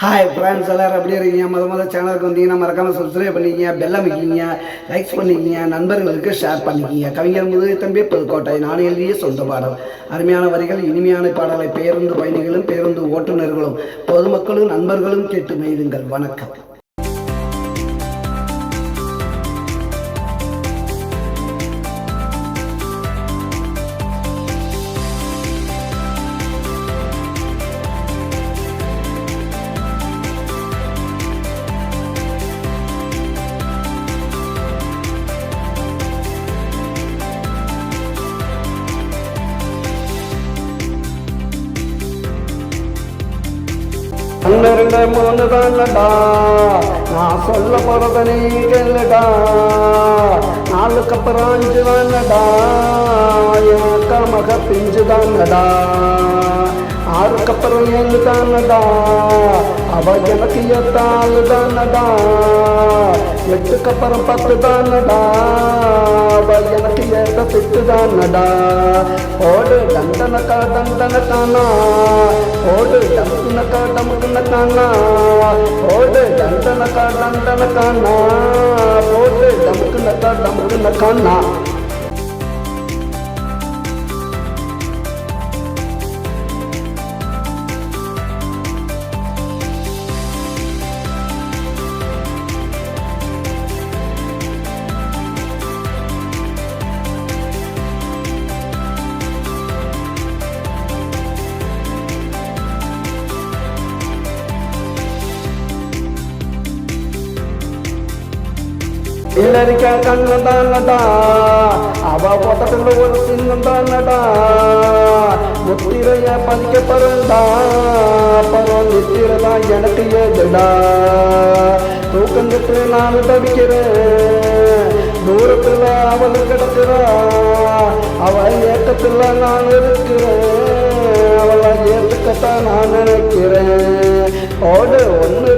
Hi friends எல்லாரும் எப்படி இருக்கீங்க? முத முத சேனலுக்கு வந்தீங்கன்னா மறக்காம சப்ஸ்கிரைப் பண்ணிக்கிங்க பெல்ல வைக்கிங்க லைக்ஸ் பண்ணிக்கிங்க நண்பர்களுக்கு ஷேர் பண்ணிக்கிங்க. கவிஞர் முதுகை தம்பி புதுக்கோட்டை நான் எழுதிய சொந்த பாடல். அருமையான வரிகள் இனிமையான பாடலை பேருந்து பயணிகளும் பேருந்து ஓட்டுநர்களும் பொதுமக்களும் நண்பர்களும் கேட்டு மெய்துங்கள். வணக்கம். பன்னிரண்டு மூணு தானடா நான் சொல்ல போகிறத நீ கேளுடா. நாளுக்கு அப்புறம் அஞ்சு தானடா என் அக்கா மக பிஞ்சு தானடா ஆறுக்கு அப்புறம் ஏழு தானடா அவ எனக்கு எத்தாள் தானடா எட்டுக்கு அப்புறம் பத்து தானடா எனக்கு ஏத்த திட்டு தானடா ஓடு தண்டனக்கா தண்டனக்கானா ஓடு டமுக்குனக்கா டமுக்குனக்கானா ஓடு தண்டனக்கா தண்டனக்கானா ஓடு டமுக்குனக்கா டமுக்குனக்கானா இல்லரிக்க கண்ணு தானடா அவ போட்டதுல ஒரு சின்னம் தானடா. முத்திரைய பதிக்க பறந்தா அப்புறம் நித்திரதா எனக்கு ஏதுடா. தூக்கம் கட்டு நான் தவிக்கிறேன் தூரத்துல அவள் கிடக்கிறா. அவ ஏக்கத்துல நான் இருக்கிறேன் அவளை ஏற்றுக்கத்தான் நான் நினைக்கிறேன். ஓடு ஒன்று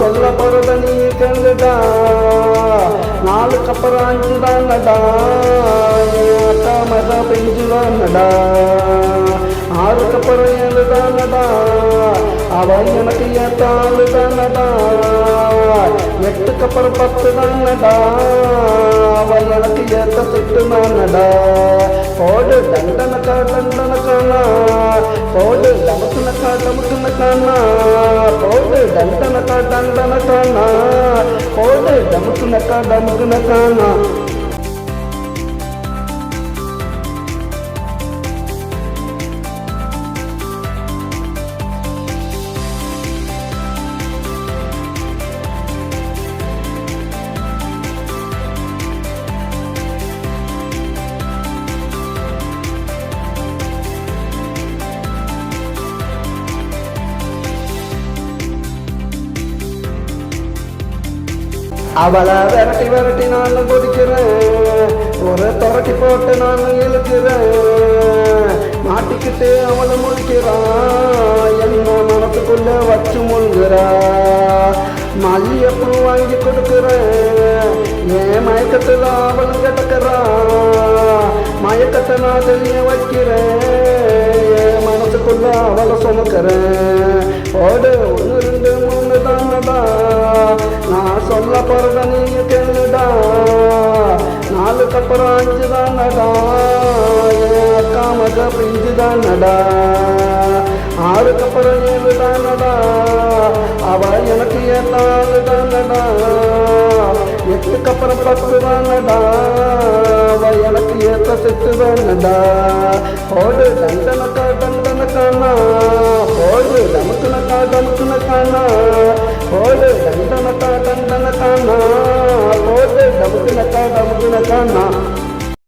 சொல்ல போறத நீ கேளுடா. நாளுக்கு அப்புறம் அஞ்சு தானடா என் அக்கா மக பெஞ்சு தானடா ஆறுக்கு அப்புறம் ஏழு தானடா அவன் எனக்கு ஏத்தாளு தானடா எட்டுக்கு அப்புறம் பத்து தானடா அவன் எனக்கு ஏத்த திட்டு தானடா போடு தண்டனக்கா தண்டனக்கானா. போடு டமுக்குனக்கா டமுக்குனக்கானா போடு தண்டனக்கா தண்டனக்கானா போடு டமுக்குனக்கா டமுக்குனக்கானா அவளை விரட்டி விரட்டி நான் குதிக்கிறேன். ஒரு துரட்டி போட்டு நான் இழுக்கிறேன். மாட்டிக்கிட்டு அவளை முடிக்கிறான் என்ன மனத்துக்குள்ள வச்சு முழுகிறா மல்லியப்பூ வாங்கி கொடுக்குறேன். ஏன் மயக்கத்தில் அவளும் கிடக்கிறா மயக்கத்தை நான் தெரிய வைக்கிறேன். மனசுக்குள்ள அவளை சுமக்கிறேன் ஓடு ஒன்று ரெண்டு மூணு தானடா நான் சொல்ல போகிறத நீங்கள் கேளுடா. நாளுக்கு அப்புறம் அஞ்சு தானடா. என் அக்கா மக பிஞ்சு தானடா. ஆறுக்கு அப்புறம் ஏழு தானடா. அவள் எனக்கு ஏழு தானடா. எட்டுக்கு அப்புறம் பத்து தானடா. எனக்கு ஏத்த செத்து தானடா ஓடு தண்டனக்கா தண்டனக்கானா ஓடு டமுக்குனக்கா டமுக்குனக்கானா ஓடு தண்டனக்கா தண்டனக்கானா ஓடு டமுக்குனக்கா டமுக்குனக்கானா